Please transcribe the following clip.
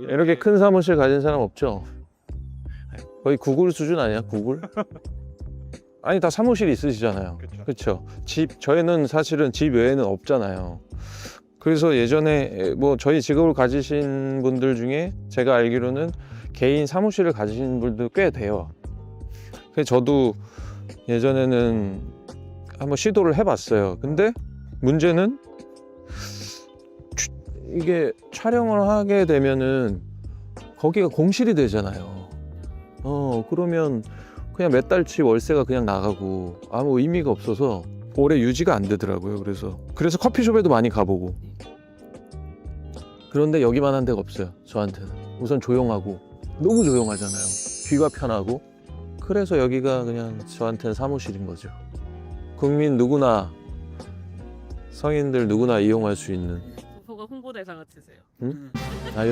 이렇게 큰 사무실 가진 사람 없죠? 거의 구글 수준 아니야? 구글? 아니 다 사무실 있으시잖아요. 그렇죠. 집 저희는 사실은 집 외에는 없잖아요. 그래서 예전에 뭐 저희 직업을 가지신 분들 중에 제가 알기로는 개인 사무실을 가지신 분들 꽤 돼요. 그래서 저도 예전에는 한번 시도를 해봤어요. 근데 문제는 추- 이게 촬영을 하게 되면은 거기가 공실이 되잖아요. 어 그러면 그냥 몇 달치 월세가 그냥 나가고 아무 의미가 없어서 오래 유지가 안 되더라고요. 그래서 그래서 커피숍에도 많이 가보고 그런데 여기만 한 데가 없어요. 저한테는 우선 조용하고 너무 조용하잖아요. 귀가 편하고 그래서 여기가 그냥 저한테는 사무실인 거죠. 국민 누구나 성인들 누구나 이용할 수 있는 도서가 홍보대사 같으세요. 아유